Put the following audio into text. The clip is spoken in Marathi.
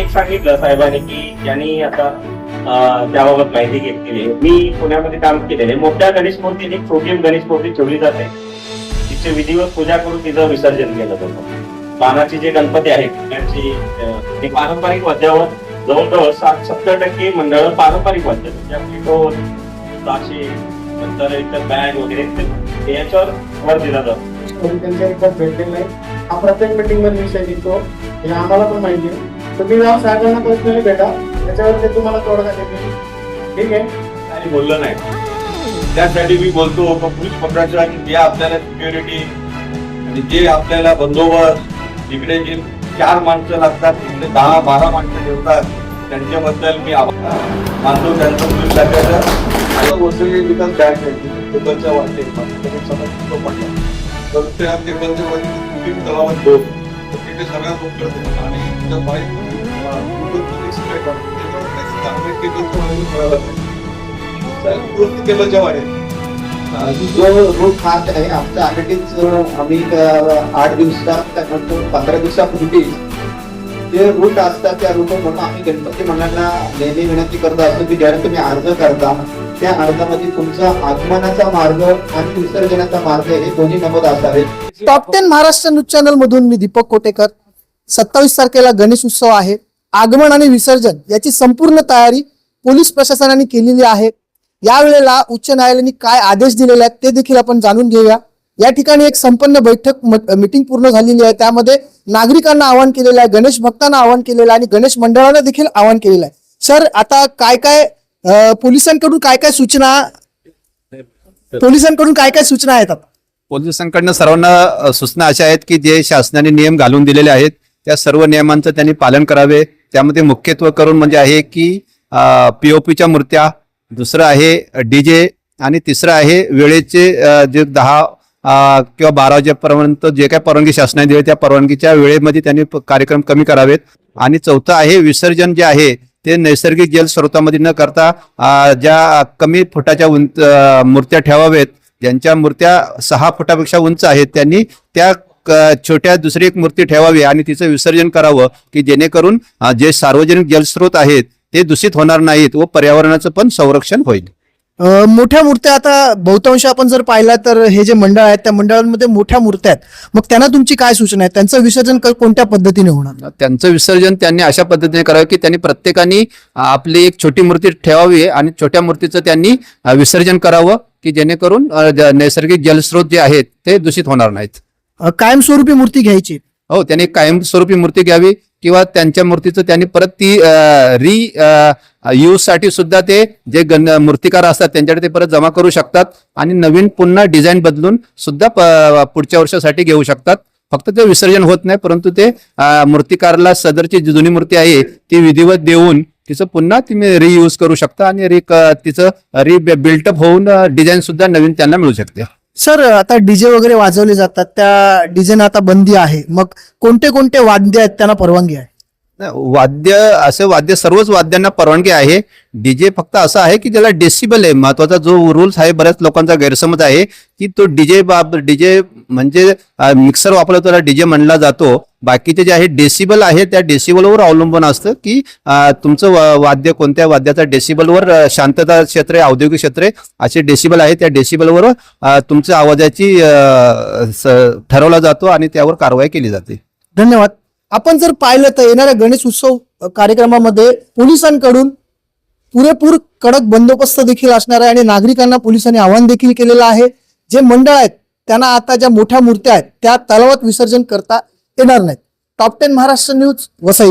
एक सांगितलं साहेबांनी की त्यांनी आता त्याबाबत माहिती घेतलेली आहे. मी पुण्यामध्ये काम केलेले मोठ्या गणेश मूर्ती एक छोटी गणेश मूर्ती ठेवली जाते. तिची विधिवत पूजा करून तिचं विसर्जन केलं जातं. पानाचे जे गणपती आहेत त्यांची पारंपरिक वाद्यावर जवळजवळ साठ सत्तर टक्के मंडळ पारंपरिक वाद्य. म्हणजे ढोल ताशे नंतर इतर बँड वगैरे याच्यावर भर दिला जातो. त्यांच्या एकदा भेटलेला आहे. हा प्रत्येक मीटिंगमध्ये विषय घेतो हे आम्हाला पण माहिती आहे. तुम्ही जाऊन साहेबांना पर्सनली भेटा त्याच्यावर ते तुम्हाला तोडगा देतील. ठीक आहे? आणि बोललं नाही. त्यासाठी मी बोलतो पोलीस प्रशासन जे आपल्याला सिक्युरिटी आणि जे आपल्याला बंदोबस्त इकडे जे चार माणसं लागतात तिकडे दहा बारा माणसं ठेवतात त्यांच्याबद्दल मी मानतो. त्यांचं पोलीस शाखेचं आता वसई विकास बँक आहे टेबलच्या वाटते. समज तो पडला तर ते आमचे टेबलच्या वाटे तलावात दोन तर तिथे सगळ्यात उत्तर आणि तिथं बाईक जो रूट खात आहे आमचा ऑलरेडीच आम्ही आठ दिवसात त्यानंतर पंधरा दिवसापूर्वी जे रूट असतात त्या रूट म्हणून आम्ही गणपती मंडळांना नेहमी विनंती करत असतो की ज्यावेळेस तुम्ही अर्ज करता त्या अर्जामध्ये तुमचा आगमनाचा मार्ग आणि विसर्जनाचा मार्ग हे दोन्ही नमूद असावे top ten Maharashtra news channel मधून मी दीपक कोटेकर. सत्तावीस तारखेला गणेश उत्सव आहे. आगमन आणि विसर्जन याची संपूर्ण तयारी पोलीस प्रशासनाने केलेली आहे. यावेळेला उच्च न्यायालयाने काय आदेश दिलेले आहेत ते देखील आपण जाणून घेऊया. या ठिकाणी एक संपन्न बैठक मीटिंग पूर्ण झालेली आहे. त्यामध्ये नागरिकांना आवाहन केलेलं आहे गणेश भक्तांना आवाहन केलेलं आहे आणि गणेश मंडळांना देखील आवाहन केलेलं आहे. सर आता काय काय पोलिसांकडून काय काय सूचना पोलिसांकडून काय काय सूचना आहेत आता? पोलिसांकडनं सर्वांना सूचना अशा आहेत की जे शासनाने नियम घालून दिलेले आहेत त्या सर्व नियमांचं त्यांनी पालन करावे. त्यामध्ये मुख्यत्व करून म्हणजे आहे की पीओपीच्या मूर्त्या दुसरं आहे डीजे आणि तिसरं आहे वेळेचे जे दहा किंवा बारा वाजेपर्यंत जे काही परवानगी शासनाने दिली त्या परवानगीच्या वेळेमध्ये त्यांनी कार्यक्रम कमी करावेत. आणि चौथं आहे विसर्जन जे आहे ते नैसर्गिक जल स्रोतामध्ये न करता ज्या कमी फुटाच्या उंच मूर्त्या ठेवावेत ज्यांच्या मूर्त्या सहा फुटापेक्षा उंच आहेत त्यांनी त्या छोट्या दुसरी एक मूर्ती ठेवावी आणि तिचं विसर्जन करावं की जेणेकरून जे सार्वजनिक जलस्रोत आहेत ते दूषित होणार नाहीत व पर्यावरणाचं पण संरक्षण होईल. मोठ्या मूर्त्या आता बहुतांश आपण जर पाहिला तर हे जे मंडळ आहेत त्या मंडळांमध्ये मोठ्या मूर्त्या आहेत. मग त्यांना तुमची काय सूचना आहे? त्यांचं विसर्जन कोणत्या पद्धतीने होणार? त्यांचं विसर्जन त्यांनी अशा पद्धतीने करावं की त्यांनी प्रत्येकाने आपली एक छोटी मूर्ती ठेवावी आणि छोट्या मूर्तीचं त्यांनी विसर्जन करावं की जेणेकरून नैसर्गिक जलस्रोत जे आहेत ते दूषित होणार नाहीत. कायमस्वरूपी मूर्ती घ्यायची. हो त्यांनी कायमस्वरूपी मूर्ती घ्यावी किंवा त्यांच्या मूर्तीचं त्यांनी परत ती री यूजसाठी सुद्धा ते जे गण मूर्तिकार असतात त्यांच्याकडे ते परत जमा करू शकतात आणि नवीन पुन्हा डिझाईन बदलून सुद्धा प- पुढच्या वर्षासाठी घेऊ शकतात. फक्त ते विसर्जन होत नाही परंतु ते अ, मूर्तिकारला सदरची जी जुनी मूर्ती आहे ती विधिवत देऊन तिचं पुन्हा तुम्ही रियूज करू शकता आणि रि तिचं रि बिल्टअप होऊन डिझाईन सुद्धा नवीन त्यांना मिळू शकते. सर आता डीजे वगैरे वाजवले जातात त्या डीजेना आता बंदी आहे. मग कोणते कोणते वाद्य आहेत त्यांना परवानगी आहे? वाद्य असे वाद्य सर्वच वाद्यांना परवानगी आहे. डीजे फक्त असं आहे की ज्याला डेसिबल आहे महत्त्वाचा जो रूल्स आहे बऱ्याच लोकांचा गैरसमज आहे की तो डीजे बाब डीजे म्हणजे मिक्सर वापरला त्याला डीजे म्हणला जातो. बाकीचे जे आहे डेसिबल आहे त्या डेसिबलवर अवलंबून असतं की तुमचं वा- वाद्य कोणत्या वाद्याचा डेसिबलवर शांतता क्षेत्र आहे औद्योगिक क्षेत्र आहे असे डेसिबल आहे त्या डेसिबलवर तुमच्या आवाजाची स- ठरवला जातो आणि त्यावर कारवाई केली जाते. धन्यवाद. आपण जर पाहिलं तर येणाऱ्या गणेश उत्सव कार्यक्रमामध्ये पोलिसांकडून पुरेपूर कडक बंदोबस्त देखील असणार आहे आणि नागरिकांना पोलिसांनी आवाहन देखील केलेलं आहे. जे मंडळ आहेत त्यांना आता ज्या मोठ्या मूर्त्या आहेत त्या तलावात विसर्जन करता येणार नाहीत. Top ten Maharashtra news Vasai